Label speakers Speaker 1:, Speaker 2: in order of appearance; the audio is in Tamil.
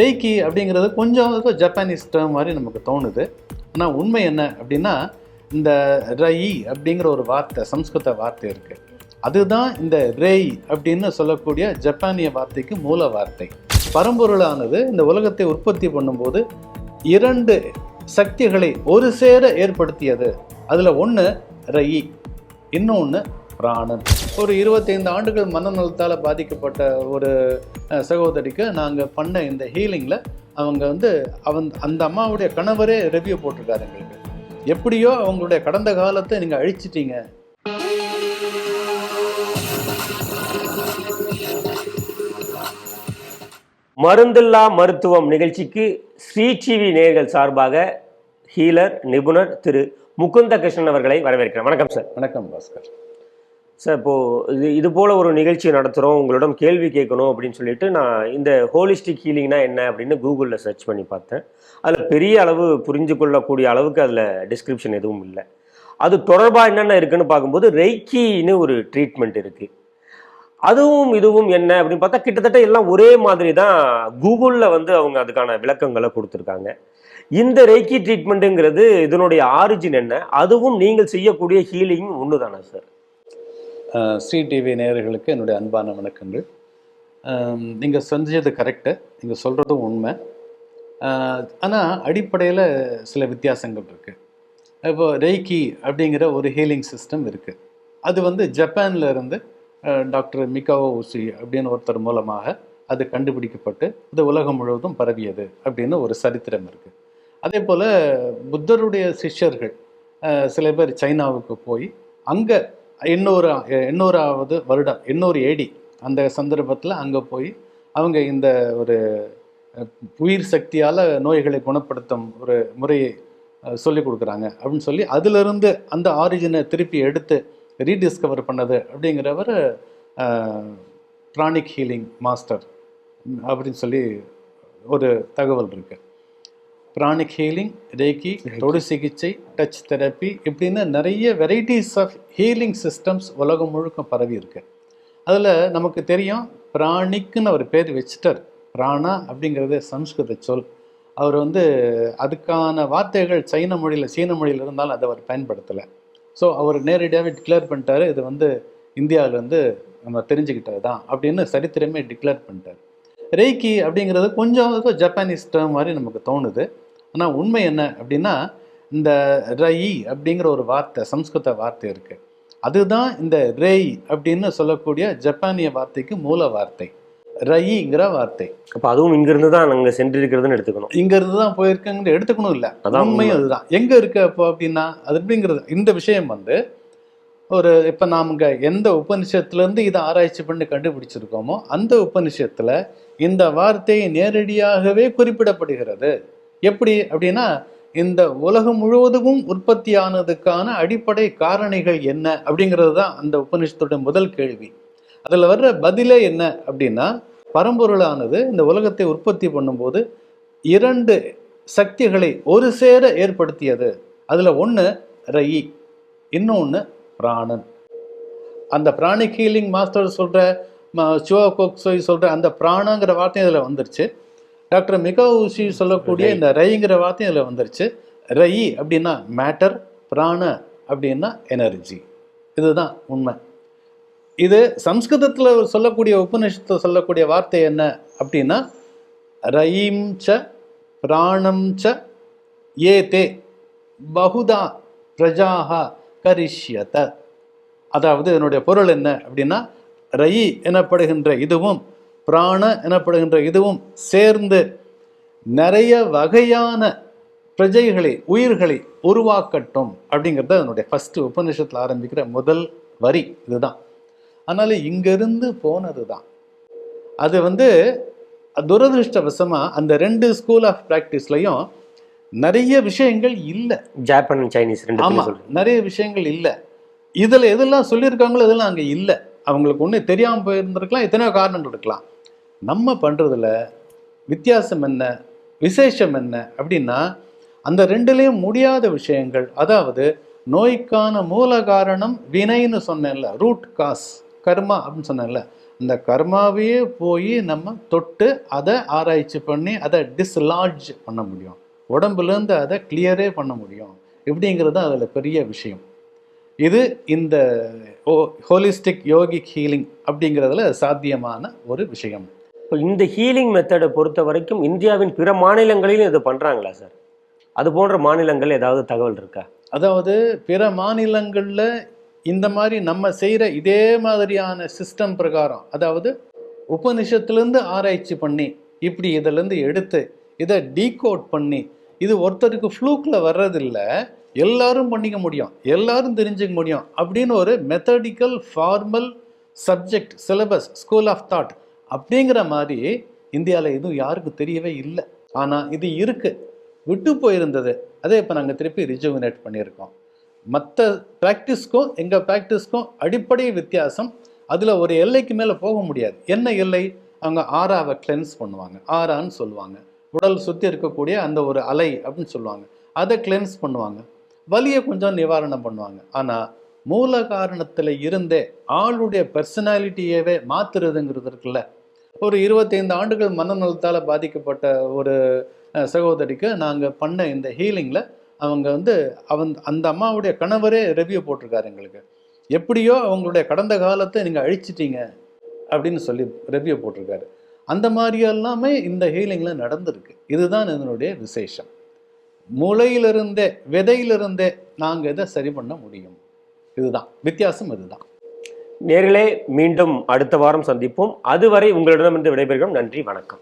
Speaker 1: ரெய்கி அப்படிங்கிறது கொஞ்சம் ஜப்பானீஸ் டேர்ம் மாதிரி நமக்கு தோணுது. ஆனால் உண்மை என்ன அப்படின்னா இந்த ரை அப்படிங்கிற ஒரு வார்த்தை சம்ஸ்கிருத வார்த்தை இருக்குது அதுதான் இந்த ரேய் அப்படின்னு சொல்லக்கூடிய ஜப்பானிய வார்த்தைக்கு மூல வார்த்தை. பரம்பொருளானது இந்த உலகத்தை உற்பத்தி பண்ணும்போது இரண்டு சக்திகளை ஒரு சேர ஏற்படுத்தியது. அதில் ஒன்று ரயி இன்னொன்று பிராணன் ஒரு இருபத்தைந்து ஆண்டுகள் மனநலத்தால் பாதிக்கப்பட்ட ஒரு சகோதரிக்கு நாங்கள் பண்ண இந்த ஹீலிங்கில் அவங்க வந்து அவன் அந்த அம்மாவுடைய கணவரே ரிவ்யூ போட்டிருக்காரு எங்களுக்கு. எப்படியோ அவங்களுடைய கடந்த காலத்தை நீங்கள் அழிச்சிட்டீங்க.
Speaker 2: மருந்தில்லா மருத்துவம் நிகழ்ச்சிக்கு ஸ்ரீடிவி நேயர்கள் சார்பாக ஹீலர் நிபுணர் திரு. முகுந்த கிருஷ்ணன் அவர்களை வரவேற்கிறேன். வணக்கம் சார்.
Speaker 1: வணக்கம் பாஸ்கர்.
Speaker 2: சார் இப்போது இது இது போல் ஒரு நிகழ்ச்சி நடத்துகிறோம் உங்களிடம் கேள்வி கேட்கணும் அப்படின்னு சொல்லிட்டு நான் இந்த ஹோலிஸ்டிக் ஹீலிங்னா என்ன அப்படின்னு கூகுளில் சர்ச் பண்ணி பார்த்தேன். அதில் பெரிய அளவு புரிஞ்சு கொள்ளக்கூடிய அளவுக்கு அதில் டிஸ்கிரிப்ஷன் எதுவும் இல்லை. அது தொடர்பாக என்னென்ன இருக்குன்னு பார்க்கும்போது ரெய்க்கின்னு ஒரு ட்ரீட்மெண்ட் இருக்குது அதுவும் இதுவும் என்ன அப்படின்னு பார்த்தா கிட்டத்தட்ட எல்லாம் ஒரே மாதிரி தான் கூகுளில் வந்து அவங்க அதுக்கான விளக்கங்களை கொடுத்துருக்காங்க. இந்த ரெய்க்கி ட்ரீட்மெண்ட்டுங்கிறது இதனுடைய ஆரிஜின் என்ன? அதுவும் நீங்கள் செய்யக்கூடிய ஹீலிங் ஒன்று தானே சார்?
Speaker 1: ஸ்ரீ டிவி நேயர்களுக்கு என்னுடைய அன்பான வணக்கங்கள். நீங்கள் செஞ்சது கரெக்டு நீங்கள் சொல்கிறதும் உண்மை. ஆனால் அடிப்படையில் சில வித்தியாசங்கள் இருக்குது இப்போ ரெய்கி அப்படிங்கிற ஒரு ஹீலிங் சிஸ்டம் இருக்குது அது வந்து ஜப்பானில் இருந்து டாக்டர் மிகாவோ உசி அப்படின்னு ஒருத்தர் மூலமாக அது கண்டுபிடிக்கப்பட்டு அது உலகம் முழுவதும் பரவியது அப்படின்னு ஒரு சரித்திரம் இருக்குது அதே போல் புத்தருடைய சிஷ்யர்கள் சில பேர் சைனாவுக்கு போய் அங்கே இன்னொரு இன்னொராவது வருடம் இன்னொரு ஏடி அந்த சந்தர்ப்பத்தில் அங்கே போய் அவங்க இந்த ஒரு உயிர் சக்தியால் நோய்களை குணப்படுத்தும் ஒரு முறையை சொல்லி சொல்லிக் கொடுக்குறாங்க. அப்படின்னு சொல்லி அதிலிருந்து அந்த ஆரிஜினை திருப்பி எடுத்து ரீடிஸ்கவர் பண்ணது அப்படிங்கிறவர் ப்ரானிக் ஹீலிங் மாஸ்டர் அப்படின்னு சொல்லி ஒரு தகவல் இருக்குது ப்ரானிக் ஹீலிங் ரேக்கி தொடு சிகிச்சை டச் தெரப்பி இப்படின்னு நிறைய வெரைட்டிஸ் ஆஃப் ஹீலிங் சிஸ்டம்ஸ் உலகம் முழுக்க பரவி இருக்கு. அதில் நமக்கு தெரியும் பிராணிக்குன்னு அவர் பேர் வச்சுட்டார். பிராணா அப்படிங்கிறது சம்ஸ்கிருத சொல். அவர் வந்து அதுக்கான வார்த்தைகள் சைன மொழியில் சீன மொழியில் இருந்தாலும் அதை அவர் பயன்படுத்தலை. ஸோ அவர் நேரடியாகவே டிக்ளேர் பண்ணிட்டாரு. இது வந்து இந்தியாவிலேருந்து நம்ம தெரிஞ்சுக்கிட்டது தான் அப்படின்னு சரித்திரமே டிக்ளேர் பண்ணிட்டார். ரேக்கி அப்படிங்கிறது கொஞ்சம் ஜப்பானீஸ் டேர்ம் மாதிரி நமக்கு தோணுது. ஆனால் உண்மை என்ன அப்படின்னா இந்த ரயி அப்படிங்கிற ஒரு வார்த்தை சம்ஸ்கிருத வார்த்தை இருக்குது அதுதான் இந்த ரேய் அப்படின்னு சொல்லக்கூடிய ஜப்பானிய வார்த்தைக்கு மூல வார்த்தை. ரயிங்கிற வார்த்தை.
Speaker 2: அப்போ அதுவும் இங்கிருந்து தான் நாங்கள் சென்றிருக்கிறதுன்னு எடுத்துக்கணும்.
Speaker 1: இங்க இருந்து தான் போயிருக்காங்கன்னு எடுத்துக்கணும் இல்ல. உண்மையும்
Speaker 2: உண்மை.
Speaker 1: அதுதான். எங்க இருக்கு அப்போ அப்படின்னா அது எப்படிங்கிறது இந்த விஷயம் வந்து ஒரு இப்ப நாம எந்த உபனிஷத்துல இருந்து இதை ஆராய்ச்சி பண்ணி கண்டுபிடிச்சிருக்கோமோ அந்த உபனிஷத்துல இந்த வார்த்தை நேரடியாகவே குறிப்பிடப்படுகிறது. எப்படி அப்படின்னா இந்த உலகம் முழுவதும் உற்பத்தியானதுக்கான அடிப்படை காரணிகள் என்ன அப்படிங்கிறது தான் அந்த உபனிஷத்தோட முதல் கேள்வி. அதில் வர்ற பதிலே என்ன அப்படின்னா பரம்பொருளானது இந்த உலகத்தை உற்பத்தி பண்ணும்போது இரண்டு சக்திகளை ஒரு சேர ஏற்படுத்தியது. அதில் ஒன்று ரயி இன்னொன்று பிராணன். அந்த பிராணிக் ஹீலிங் மாஸ்டர் சொல்கிற சிவகோக்சோய் சொல்கிற அந்த பிராணங்கிற வார்த்தை இதில் வந்துருச்சு. டாக்டர் மிகவுசி சொல்லக்கூடிய இந்த ரயிங்கிற வார்த்தையும் இதில் வந்துருச்சு. ரயி அப்படின்னா மேட்டர் பிராண அப்படின்னா எனர்ஜி. இதுதான் உண்மை. இது சம்ஸ்கிருதத்தில் சொல்லக்கூடிய உபநிஷத்தில் சொல்லக்கூடிய வார்த்தை என்ன அப்படின்னா ரயீம் ச பிராணம் ச ஏதே பகுதா பிரஜாக கரிஷ்யத. அதாவது இதனுடைய பொருள் என்ன அப்படின்னா ரயி எனப்படுகின்ற இதுவும் பிராண எனப்படுகின்ற இதுவும் சேர்ந்து நிறைய வகையான பிரஜைகளை உயிர்களை உருவாக்கட்டும் அப்படிங்கிறது அதனுடைய ஃபர்ஸ்ட் உபநிஷத்தில் ஆரம்பிக்கிற முதல் வரி. இதுதான். அதனால இங்கிருந்து போனது தான் அது வந்து துரதிருஷ்டவசமா அந்த ரெண்டு ஸ்கூல் ஆஃப் ப்ராக்டிஸ்லையும் நிறைய விஷயங்கள் இல்லை.
Speaker 2: ஜப்பான் சைனீஸ் ரெண்டு
Speaker 1: ஆமா
Speaker 2: சொல்லுங்க
Speaker 1: நிறைய விஷயங்கள் இல்லை. இதுல எதெல்லாம் சொல்லியிருக்காங்களோ இதெல்லாம் அங்க இல்லை. அவங்களுக்கு ஒன்றும் தெரியாம போயிருந்திருக்கலாம் எத்தனையோ காரணங்கள் இருக்கலாம். நம்ம பண்ணுறதுல வித்தியாசம் என்ன? விசேஷம் என்ன? அப்படின்னா அந்த ரெண்டுலேயும் முடியாத விஷயங்கள். அதாவது நோய்க்கான மூல காரணம் வினைன்னு சொன்னேன்ல ரூட் காஸ் கர்மா அப்படின்னு சொன்னேன்ல. இந்த கர்மாவையே போய் நம்ம தொட்டு அதை ஆராய்ச்சி பண்ணி அதை டிஸ்லாட்ஜ் பண்ண முடியும். உடம்புலேருந்து அதை கிளியரே பண்ண முடியும். இப்படிங்கிறது அதில் பெரிய விஷயம். இது இந்த ஹோலிஸ்டிக் யோகிக் ஹீலிங் அப்படிங்கிறதுல சாத்தியமான ஒரு விஷயம்.
Speaker 2: இப்போ இந்த ஹீலிங் மெத்தடை பொறுத்த வரைக்கும் இந்தியாவின் பிற மாநிலங்களிலும் இது பண்ணுறாங்களா சார் அது போன்ற மாநிலங்கள் ஏதாவது தகவல் இருக்கா?
Speaker 1: அதாவது பிற மாநிலங்களில் இந்த மாதிரி நம்ம செய்கிற இதே மாதிரியான சிஸ்டம் பிரகாரம் அதாவது உபனிஷத்துலேருந்து ஆராய்ச்சி பண்ணி இப்படி இதிலேருந்து எடுத்து இதை டீகோட் பண்ணி இது ஒருத்தருக்கு ஃப்ளூக்கில் வர்றதில்ல எல்லாரும் பண்ணிக்க முடியும் எல்லாரும் தெரிஞ்சுக்க முடியும் அப்படின்னு ஒரு methodical formal subject syllabus school of thought அப்படிங்கிற மாதிரி இந்தியாவில் எதுவும் யாருக்கும் தெரியவே இல்லை. ஆனால் இது இருக்குது விட்டு போயிருந்தது. அதே இப்போ நாங்கள் திருப்பி ரிஜுவினேட் பண்ணியிருக்கோம். மற்ற ப்ராக்டிஸ்க்கும் எங்கள் ப்ராக்டிஸ்க்கும் அடிப்படை வித்தியாசம். அதில் ஒரு எல்லைக்கு மேலே போக முடியாது. என்ன எல்லை? அவங்க ஆறாவை கிளென்ஸ் பண்ணுவாங்க. ஆறான்னு சொல்லுவாங்க. உடல் சுற்றி இருக்கக்கூடிய அந்த ஒரு அலை அப்படின்னு சொல்லுவாங்க. அதை கிளென்ஸ் பண்ணுவாங்க. வலியை கொஞ்சம் நிவாரணம் பண்ணுவாங்க. ஆனால் மூல காரணத்தில் இருந்தே ஆளுடைய பர்சனாலிட்டியவே மாத்துறதுங்கிறது இருக்குல்ல ஒரு இருபத்தைந்து ஆண்டுகள் மனநலத்தால் பாதிக்கப்பட்ட ஒரு சகோதரிக்கு நாங்கள் பண்ண இந்த ஹீலிங்கில் அவங்க வந்து அவன் அந்த அம்மாவுடைய கணவரே ரெவ்யூ போட்டிருக்காரு எங்களுக்கு. எப்படியோ அவங்களுடைய கடந்த காலத்தை நீங்கள் அழிச்சிட்டீங்க அப்படின்னு சொல்லி ரெவ்யூ போட்டிருக்காரு. அந்த மாதிரி எல்லாமே இந்த ஹீலிங்கில் நடந்திருக்கு. இதுதான் இதனுடைய விசேஷம். மூளையிலிருந்தே விதையிலிருந்தே நாங்கள் இதை சரி பண்ண முடியும். இதுதான். வித்தியாசம் இதுதான்.
Speaker 2: நேர்களே மீண்டும் அடுத்த வாரம் சந்திப்போம். அதுவரை உங்களிடமிருந்து விடைபெறுகிறோம். நன்றி வணக்கம்.